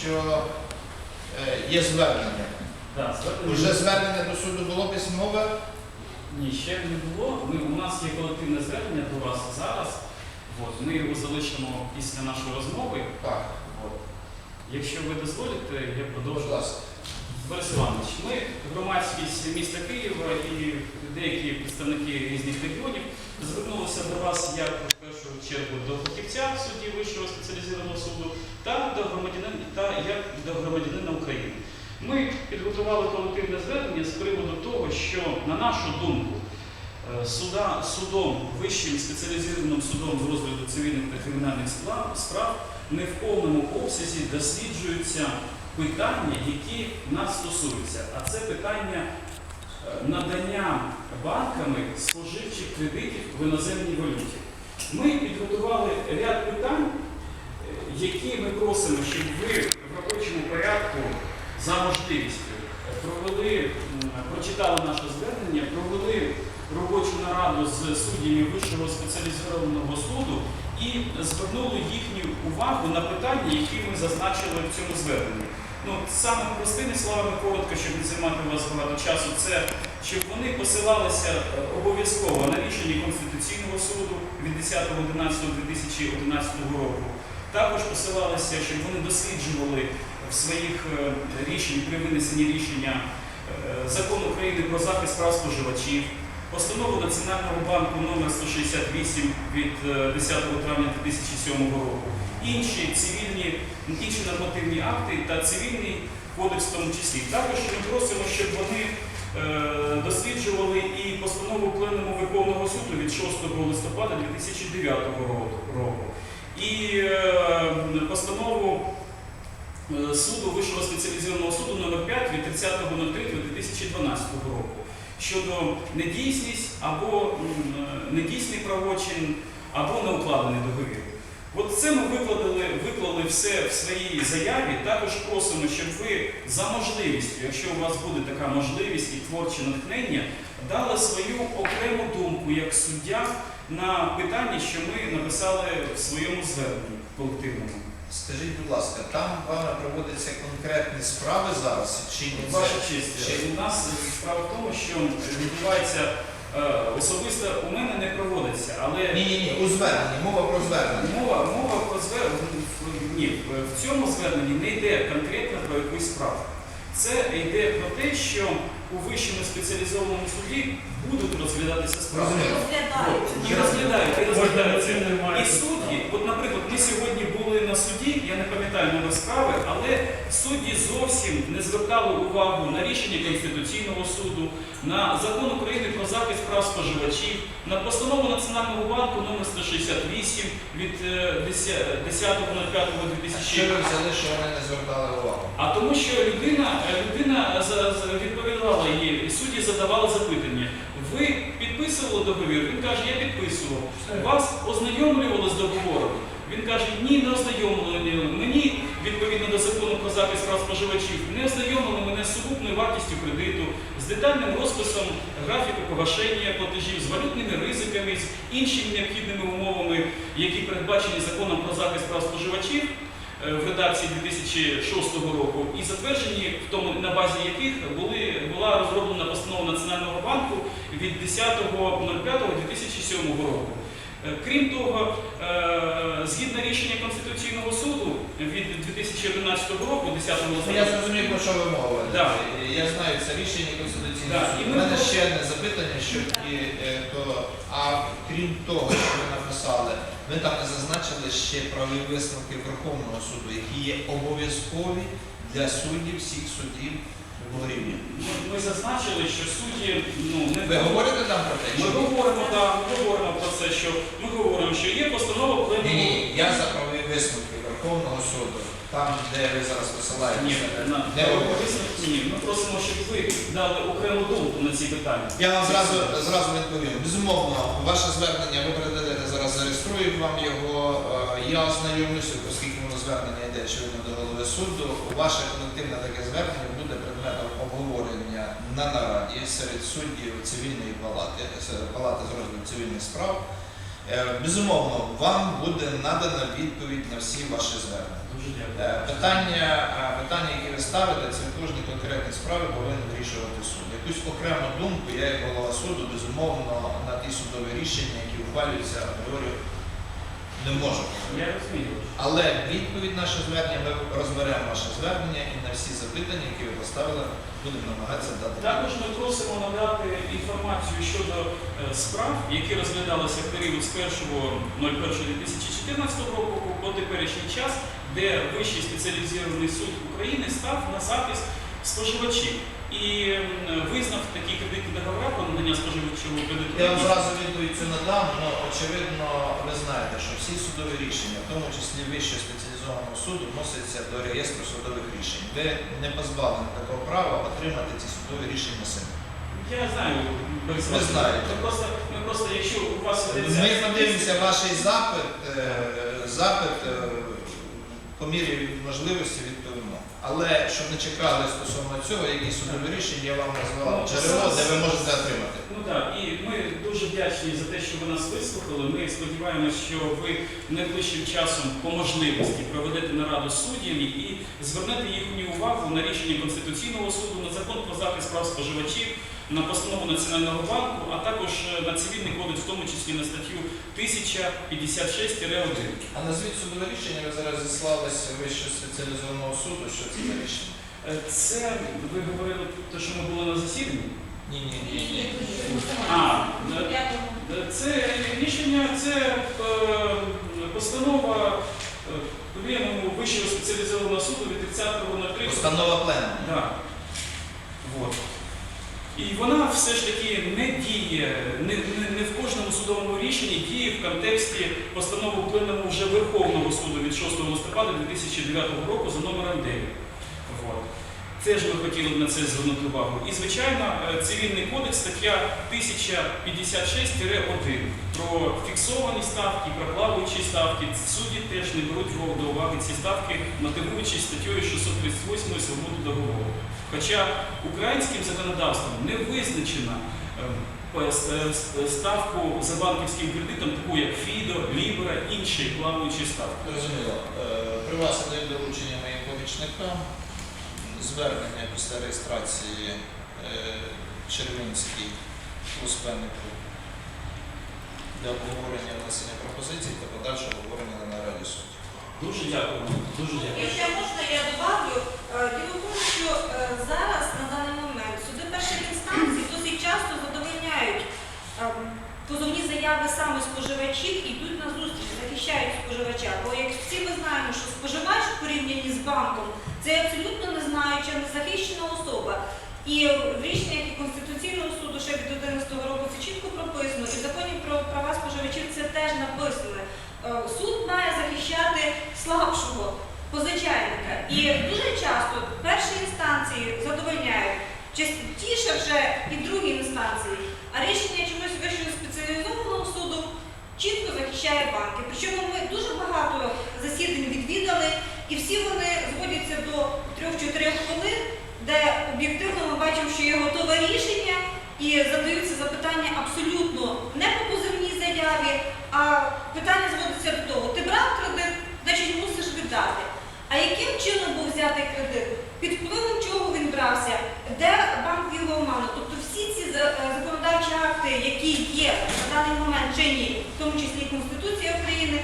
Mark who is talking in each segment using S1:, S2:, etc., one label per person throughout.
S1: що е, є звернення.
S2: Да, звернення-
S1: Уже звернення до суду було письмове.
S2: Ні, ще не було. Ми, у нас є колективне звернення до вас зараз. От, ми його залишимо після нашої розмови.
S1: Так,
S2: От. Якщо ви дозволите, я продовжу. Борис Іванович, ми громадськість міста Києва і деякі представники різних регіонів звернулися до вас як першу чергу до фахівця судді Вищого спеціалізованого суду та до громадянина та як до громадянина України. Ми підготували колективне звернення з приводу того, що на нашу думку. е, Суда, судом, вищим спеціалізованим судом з розгляду цивільних та кримінальних справ, не в повному обсязі досліджуються питання, які нас стосуються. А це питання е, надання банками споживчих кредитів в іноземній валюті. Ми підготували ряд питань, е, які ми просимо, щоб ви в робочому порядку за можливістю провели, прочитали наше звернення, провели робочу нараду з суддями Вищого спеціалізованого суду і звернули їхню увагу на питання, які ми зазначили в цьому зверненні. Ну, саме простими словами, коротко, щоб не займати у вас багато часу, це щоб вони посилалися е, обов'язково на рішення Конституційного суду від 10.11.2011 року. Також посилалися, щоб вони досліджували в своїх е, рішень при винесенні рішення е, Закон України про захист прав споживачів, постанову Національного банку номер 168 від е, 10 травня 2007 року, інші цивільні, інші нормативні акти та цивільний кодекс в тому числі. Також ми просимо, щоб вони е, досліджували і постанову Пленуму Верховного суду від 6 листопада 2009 року. І е, постанову е, суду Вищого спеціалізованого суду номер 5 від 30.03.2012 року щодо недійсність або е, недійсний правочин, або неукладений договір. От це ми викладали, виклали все в своїй заяві. Також просимо, щоб ви за можливістю, якщо у вас буде така можливість і творче натхнення, дали свою окрему думку як суддя на питання, що ми написали в своєму зверненні колективному.
S1: Скажіть, будь ласка, там вами проводяться конкретні справи зараз чи ні?
S2: Ваша честь,
S1: ще-
S2: у нас справа в тому, що відбувається е, особисто у мене не проводиться, але
S1: Ні, ні, ні, у зверненні, мова про звернення.
S2: Мова, мова про звернення ні, в цьому зверненні не йде конкретно про якусь справу. Це йде про те, що у вищому спеціалізованому суді будуть розглядатися справи. І розглядають, і розглядаються. І судді, от, наприклад, ми сьогодні були на суді, я не пам'ятаю номер справи, але судді зовсім не звертали увагу на рішення Конституційного суду, на закон України про захист прав споживачів, на постанову Національного банку номер 168 від е, 10.05.2000
S1: Що ви взяли, що вони не звертали увагу?
S2: а тому, що людина, людина відповідала їй, і судді задавали запитання. Ви підписували договір? Він каже, я підписував. Вас ознайомлювали з договором? Він каже, ні, не ознайомлювали. Мені, відповідно до закону про захист прав споживачів, не ознайомили мене з сукупною вартістю кредиту, з детальним розписом графіку погашення платежів, з валютними ризиками, з іншими необхідними умовами, які передбачені законом про захист прав споживачів в редакції 2006 року, і затверджені в тому, на базі яких були, була розроблена постанова Національного банку від 10.05.2007 року. Крім того, е, згідно рішення Конституційного суду від 2011 року, 10
S1: Ну, я
S2: листопада,
S1: зрозумів, про що ви мовите.
S2: Да.
S1: Я знаю, це рішення Конституційного
S2: Да,
S1: суду. У мене ще одне запитання, що і, е, то, а крім того, що ви написали, ви там не зазначили ще правові висновки Верховного суду, які є обов'язкові для суддів всіх судів рівня.
S2: ми, ми зазначили, що судді ну, не
S1: Ви говорите там про те,
S2: Ми говоримо, так, ми говоримо про це, що ми говоримо, що є постанова
S1: ні,
S2: пленуму.
S1: ні, я за правові висновки Верховного суду, там, де ви зараз
S2: Ні,
S1: посилаєтеся.
S2: на
S1: ви
S2: висновку ні. Ми просимо, щоб ви дали окрему думку на ці питання.
S1: Я вам зразу, зразу відповім. Безумовно, ваше звернення ви передадете зараз, зареєструють вам його. Е, Я ознайомлюся, оскільки звернення йде очевидно до голови суду. Ваше колективне таке звернення буде предметом обговорення на нараді серед суддів цивільної палати, палати з розгляду цивільних справ. Е, Безумовно, вам буде надана відповідь на всі ваші звернення. Е. Питання, е, питання, які ви ставите, це кожні конкретні справи повинен вирішувати суд. Якусь окрему думку я як голова суду, безумовно, на ті судові рішення, які ухвалюються, апріорі не можу.
S2: Я розумію.
S1: Але відповідь наше звернення, ми розберемо ваше звернення і на всі запитання, які ви поставили, будемо намагатися дати.
S2: Також ми просимо надати інформацію щодо е, справ, які розглядалися в період з 1.01.2014 року по теперішній час, де Вищий спеціалізований суд України став на захист споживачів і визнав такі кредитні договори про надання споживачого кредиту.
S1: Я вам зразу відповідь цю надам, але очевидно, ви знаєте, що всі судові рішення, в тому числі Вищого спеціалізованого суду, вносяться до реєстру судових рішень. Ви не позбавлені такого права отримати ці судові рішення самі.
S2: Я знаю,
S1: Ви знаєте.
S2: Ми просто, ми просто, якщо у вас
S1: Ми подивимося ваш запит, е, запит е, по мірі можливості відповімо. Але щоб не чекали стосовно цього, які судові рішення, я вам назвала
S2: Ну,
S1: джерело, де ви можете отримати.
S2: Ну так, і ми дуже вдячні за те, що ви нас вислухали. Ми сподіваємося, що ви найближчим часом по можливості проведете нараду з суддями і звернете їхню увагу на рішення Конституційного суду, на закон про захист прав споживачів, на постанову Національного банку, а також е, на цивільний кодекс, в тому числі на статтю 1056-1.
S1: А назвіть судове рішення, ви зараз зіслалися вищого спеціалізованого суду, що це за рішення?
S2: Е, Це ви говорили те, що ми були на засіданні?
S1: Ні, ні, ні.
S2: А, е, Це рішення, це постанова Пленуму Вищого спеціалізованого суду від 30.03.
S1: Постанова пленуму.
S2: Да. Вот. І вона все ж таки не діє, не, не, не в кожному судовому рішенні діє в контексті постанови Пленуму вже Верховного суду від 6 листопада 2009 року за номером 9. Вот. Теж ми хотіли б на це звернути увагу. І, звичайно, е, цивільний кодекс, стаття 1056-1 про фіксовані ставки, про плаваючі ставки. Судді теж не беруть до уваги ці ставки, мотивуючи статтею 638 свободу договору. Хоча українським законодавством не визначена ем, е, с- ставку за банківським кредитом, таку як ФІДО, Лібера, інші плаваючі ставки.
S1: Зрозуміло. Е, При вас даю доручення моїм помічникам. Звернення після реєстрації е, Червінський пускальнику для обговорення внесення пропозицій та подальшого обговорення на нараді суду.
S2: Дуже дякую. Дуже дякую.
S3: Якщо можна, я добавлю. Е, Діло в тому, що е, зараз на даний момент суди перших інстанцій досить часто задовольняють ем, позовні заяви саме споживачів йдуть на зустріч, захищають споживача. Бо як всі ми знаємо, що споживач в порівнянні з банком це абсолютно не знаюча, незахищена особа. І в рішеннях і Конституційного суду ще від 11 року це чітко прописано, і в законі про права споживачів це теж написано. Е, Суд має захищати слабшого позичальника. І дуже часто перші інстанції задовольняють, частіше вже і другі інстанції, а рішення суду чітко захищає банки. Причому ми дуже багато засідань відвідали, і всі вони зводяться до 3-4 хвилин, де об'єктивно ми бачимо, що є готове рішення і задаються запитання абсолютно не по позивній заяві, а питання зводиться до того, ти брав кредит, значить мусиш віддати. А яким чином був взятий кредит? Під впливом чого він брався? Де банк вів оману? Тобто всі ці е, законодавчі акти, які є даний момент чинні, в тому числі Конституція України,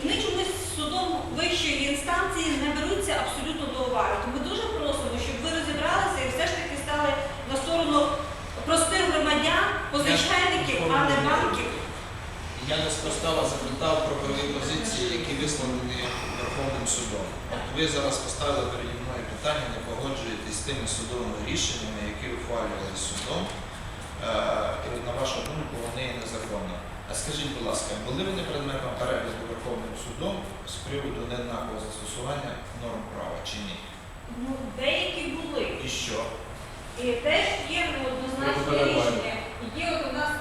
S3: вони чомусь судом вищої інстанції не беруться абсолютно до уваги. Тому дуже просимо, щоб ви розібралися і все ж таки стали на сторону простих громадян, позичальників, а не банків.
S1: Я неспроста вас запитав про позиції, які висловлені Верховним судом. От ви зараз поставили переді мною питання, не погоджуєтесь з тими судовими рішеннями, які ухвалювалися судом. Е, І на вашу думку, вони є незаконні. А скажіть, будь ласка, були вони предметом перегляду Верховним судом з приводу неоднакового застосування норм права чи ні?
S3: Ну, деякі були.
S1: І що?
S3: І теж є неоднозначне рішення. Є от у нас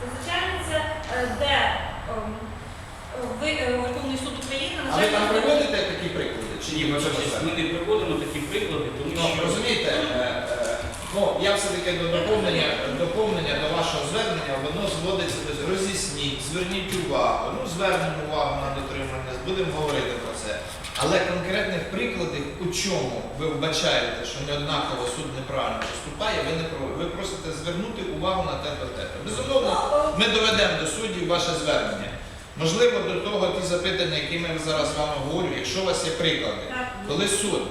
S3: позичальниця, е, де ем, е, ви- Верховний суд України на
S1: А ви там приводите такі приклади? Чи
S2: Ні, ми, не приводимо такі приклади, тому
S1: Ну,
S2: що
S1: розумієте, Ну, я все-таки до доповнення, доповнення до вашого звернення, воно зводиться до роз'ясніть, зверніть увагу, ну звернемо увагу на дотримання, будемо говорити про це. Але конкретних прикладів, у чому ви вбачаєте, що неоднаково суд неправильно поступає, ви не про ви просите звернути увагу на те, то те. Безумовно, ми доведемо до суддів ваше звернення. Можливо, до того ті запитання, які ми зараз з вами говоримо, якщо у вас є приклади, коли суд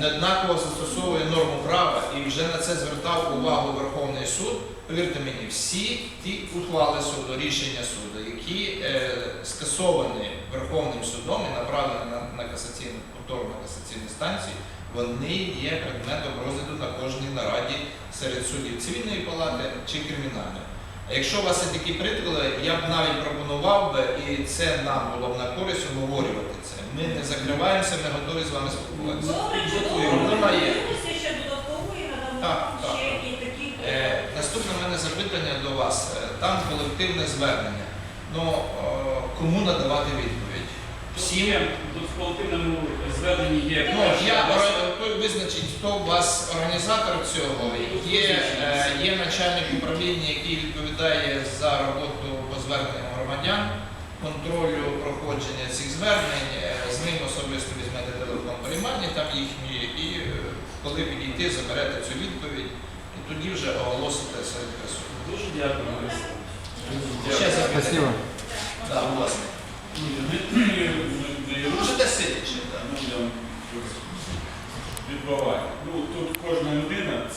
S1: неоднаково застосовує норму права і вже на це звертав увагу Верховний суд, повірте мені, всі ті ухвали суду, рішення суду, які е, скасовані Верховним судом і направлені на, на касаційну повторну касаційну станцію, вони є предметом розгляду на кожній нараді серед суддів цивільної палати чи кримінальної. А якщо у вас є такі приклади, я б навіть пропонував би, і це нам було б на користь обговорювати це. Ми не закриваємося, ми готові з вами спілкуватися.
S3: Добре, чудово. Дивимося ще додатково і надамо ще і такі.
S1: Е, наступне в мене запитання до вас. Е, Там колективне звернення. Ну, е, кому надавати відповідь? Всім?
S2: Тут в колективному зверненні є
S1: Ну, я ора- той визначить, хто у вас організатор цього, є, е, є начальник управління, який відповідає за роботу по зверненням громадян, контролю проходження цих звернень, Е, з ним особисто візьмете телефон приймання, там їхні, і е, коли підійти, заберете цю відповідь, і тоді вже оголосите серед присутніх.
S2: Дуже дякую.
S1: Ще запитання? Да, будь ласка.
S4: Не
S1: Можете сидячи.
S4: відбувати. Ну тут кожна людина,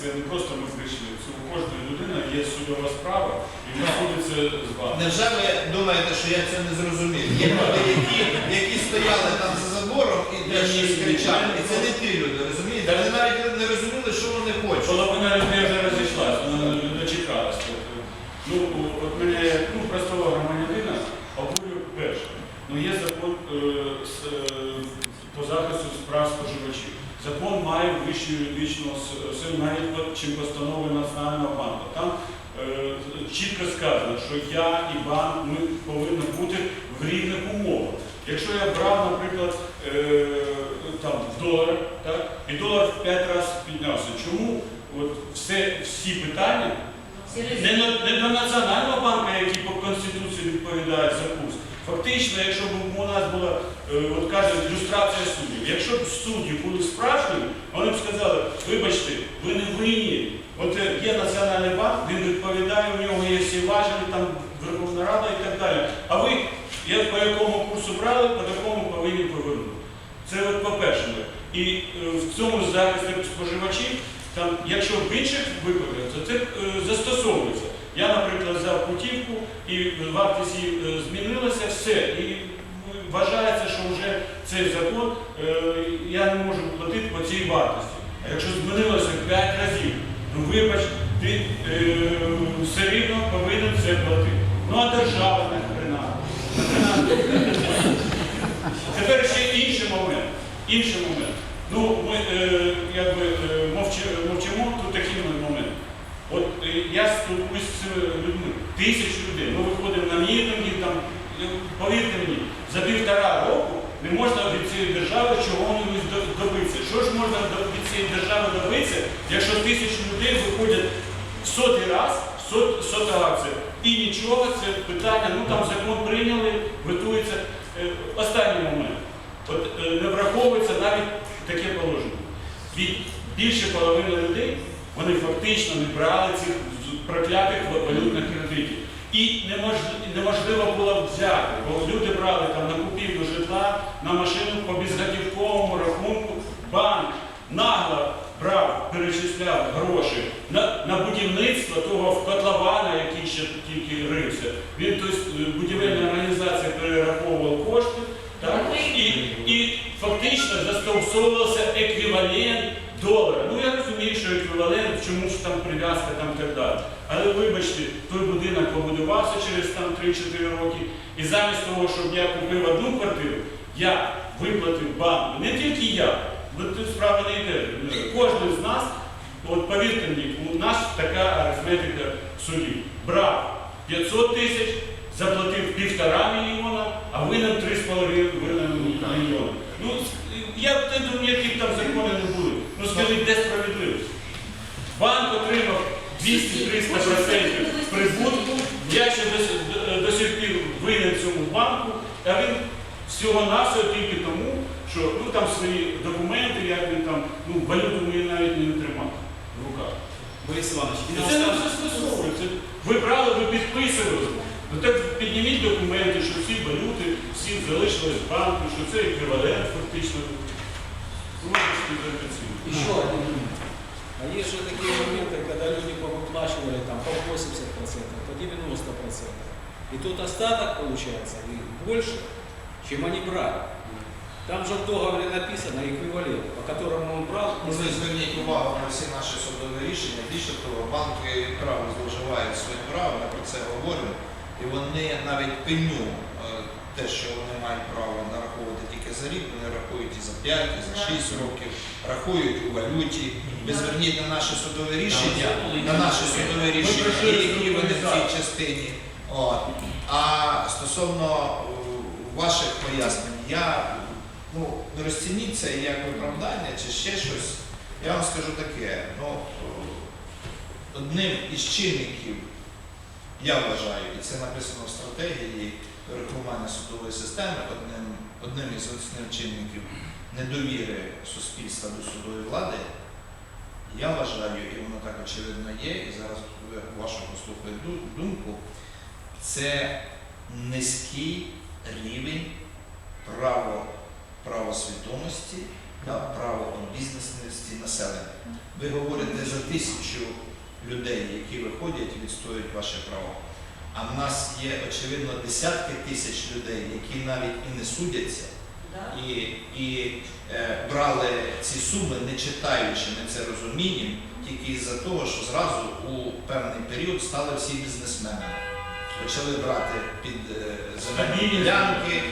S4: це не просто ми прийшли. Це у кожної людини є судова справа, і вона судиться з вами.
S1: Невже ви думаєте, що я це не зрозумів? Є люди, які, які стояли там за забором і теж щось кричали. І це не ті люди, розумієте? Вони навіть не розуміли, що вони хочуть.
S4: Половина людей вже розійшлась, вона не дочекалась. Тобто, Ну, от мене, ну, простого громадянина, обурює перше. Ну, є закон е, з, е, по захисту справ споживачів. Закон має вищу юридичну навіть по- чим постанови Національного банку. Там е, чітко сказано, що я і банк ми повинні бути в рівних умовах. Якщо я брав, наприклад, е, там, в доларах, так, і долар в 5 разів піднявся. Чому от все, всі питання не, не до Національного банку, який по Конституції відповідає за курс. Фактично, якщо б у нас була, е, от кажуть, люстрація суддів, якщо б судді були справжніми, вони б сказали, вибачте, ви не винні. От е, є Національний банк, він відповідає, у нього є всі важелі, там Верховна Рада і так далі. А ви, як по якому курсу брали, по такому повинні повернути. Це от по-перше. І е, в цьому захисті споживачів, там, якщо в інших випадках, то це застосовується. Я, наприклад, взяв путівку і вартість е, змінилася, все. І вважається, що вже цей закон е, я не можу платити по цій вартості. А якщо змінилося 5 разів, ну вибач, ти е, все рівно повинен це платити. Ну а держава не хрена. Тепер ще інший момент. Інший момент. Ну, ми якби мовчимо, тут такий момент. От е, я спілкуюсь з цими людьми, тисяч людей. Ми виходимо на мітинги, там, е, повірте мені, за півтора року не можна від цієї держави чого-небудь добитися. Що ж можна від цієї держави добитися, якщо тисячі людей виходять в сотий раз, в сот, сота акція, і нічого, це питання, ну там закон прийняли, готується. Е, Останній момент. От е, не враховується навіть таке положення. Більше половини людей вони фактично не брали цих проклятих валютних кредитів. І неможливо було взяти, бо люди брали там на купівлю житла, на машину по безготівковому рахунку. Банк нагло брав, перечисляв гроші на, на будівництво того котлована, який ще тільки рився. Він тобто, е, будівельна організація перераховувала кошти. Так? І, і фактично застосовувався еквівалент долара. Ну я розумію, що еквівалент, чому ж там прив'язка там так далі. Але вибачте, той будинок побудувався через там 3-4 роки, і замість того, щоб я купив одну квартиру, я виплатив банку. Не тільки я, бо тут справа не йде. Кожен з нас, от повірте мені, у нас така арифметика судів. Брав 500 тисяч, заплатив півтора мільйона, а винен 3,5 мільйона. Ну, я думаю, які б там закони Ну де справедливість? банк отримав 200-300% прибутку. Я ще до, до, до сих пір винен цьому банку, а він всього-навсього тільки тому, що ну, там свої документи, як він там, ну, валюту мені навіть не тримав в руках.
S2: Борис Іванович, і
S4: це не все скасовується. Ви брали, ви підписували. Ну так підніміть документи, що всі валюти, всі залишились в банку, що це еквівалент фактично. Зложечки за
S5: Еще один момент. А есть же такие моменты, когда люди повыплачивали там по 80%, по 90%. И тут остаток получается и больше, чем они брали. Там же в договоре написано эквивалент, по которому он брал.
S1: Ви зверніть увагу на всі наші судові рішення. Більше того, банки право зловживають своїм правом, ми про це говоримо. І вони навіть пеню е, те, що вони мають право нараховувати тільки за рік, вони рахують і за 5, і за 6 років, рахують у валюті. Ви зверніть на наші судові рішення, на наші судові рішення, які вони в цій частині. От. А стосовно ваших пояснень, я ну, не розцініть це як виправдання чи ще щось. Я вам скажу таке. Ну, одним із чинників, я вважаю, і це написано в стратегії реформування судової системи, одним, одним із основних чинників недовіри суспільства до судової влади, я вважаю, і воно так очевидно є, і зараз вашу послухаю думку, це низький рівень право, правосвідомості та правообізнаності населення. Ви говорите за тисячу людей, які виходять і відстоюють ваше право. А в нас є, очевидно, десятки тисяч людей, які навіть і не судяться, і, і е, брали ці суми, не читаючи, ми це розуміємо, тільки із-за того, що зразу у певний період стали всі бізнесменами. Почали брати під е, земельні ділянки,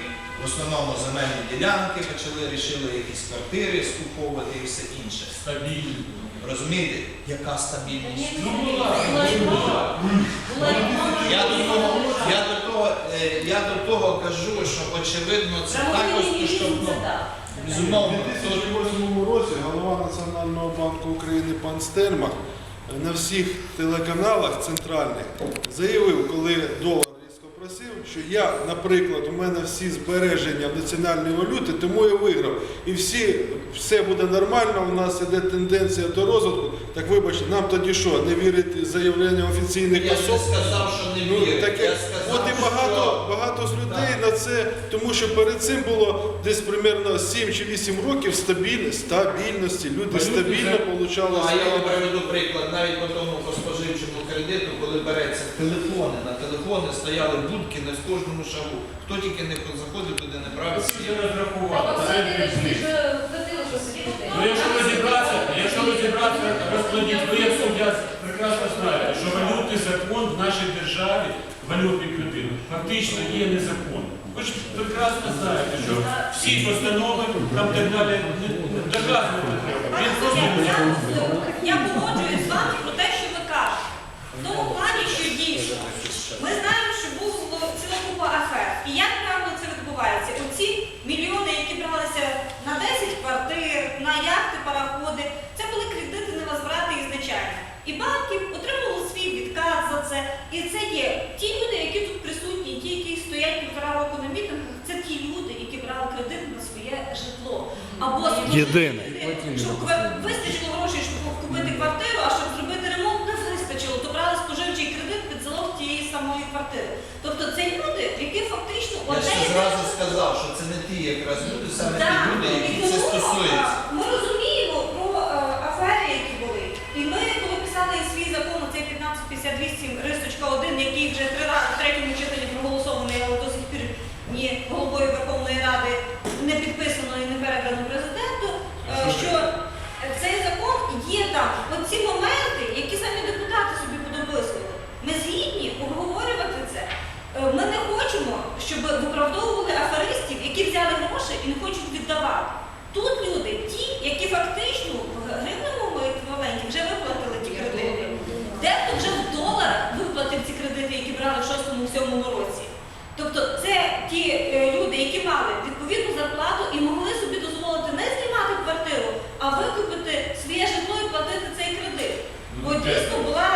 S1: в основному земельні ділянки, почали, рішили якісь квартири скуповувати і все інше.
S4: Стабільно.
S1: Розумієте, яка стабільність?
S4: Ну, була, була.
S1: Я до того, я до того, е, я до того кажу, що очевидно це також коштовно.
S6: У
S1: Безумовно, тож
S6: 2008 році голова Національного банку України пан Стермах на всіх телеканалах центральних заявив, коли долар різко що я, наприклад, у мене всі збереження в національній валюті, тому я виграв. І всі, все буде нормально, у нас іде тенденція до розвитку. Так вибачте, нам тоді що, не вірити заявленням офіційних
S1: я ж не сказав, що не
S6: Ну, таке,
S1: Я сказав,
S6: от і багато,
S1: що...
S6: багато з людей це, тому що перед цим було десь примерно 7 чи 8 років стабільності, стабільності. Люди стабільно
S4: отримали.
S6: получали.
S1: Ну, а я вам приведу приклад, навіть по тому по споживчому кредиту, коли береться телефони, на телефони стояли будки на кожному шагу. Хто тільки не заходив, туди не править
S4: Ну, якщо розібратися, якщо розібратися, розкладіть, ви як суддя прекрасно знаєте, що валютний закон в нашій державі, валютний кредит, фактично є незаконним. Ви ж прекрасно знаєте, що всі постанови там так далі доказувати треба.
S3: Я, погоджуюсь з вами про те, що ви кажете. В тому плані, що дійсно ми знаємо, що було ціла купа афер. І як правильно це відбувається? Оці мільйони, які бралися на 10 квартир, на яхти, параходи, це були кредити невозврати ізначально. І банки отримали свій відкат за це. І це є ті люди, які тут присутні, ті, які стоять півтора року на мітингах, це ті люди, які брали кредит на своє житло. Або
S7: Єдине.
S3: щоб вистачило грошей, щоб купити квартиру, а щоб зробити ремонт, не вистачило, то брали споживчий кредит під залог тієї самої квартири. Тобто це люди, які фактично
S1: Я
S3: одне
S1: ще зразу сказав, що це не ті якраз люди, саме ті люди,
S3: і
S1: які
S3: тому,
S1: це стосується.
S3: а, Ми розуміємо про е, афери, які були. І ми, коли писали свій закон, цей 1558 ристочка 1, який вже три рази в третьому читанні проголосований, але до сих пір ні головою Верховної Ради не підписано і не передано президенту, е, що цей закон там оці моменти, які самі депутати собі подописували. Ми згідні обговорювати це. Е, Ми не хочемо, щоб виправдовували аферистів, які взяли гроші і не хочуть віддавати. Тут люди, ті, які фактично в гривневому еквіваленті вже виплатили ті кредити. Дехто вже в доларах виплатив ці кредити, які брали в 6-7 році. Тобто це ті е, люди, які мали відповідну зарплату і могли собі дозволити не знімати квартиру, а викупити дійсно була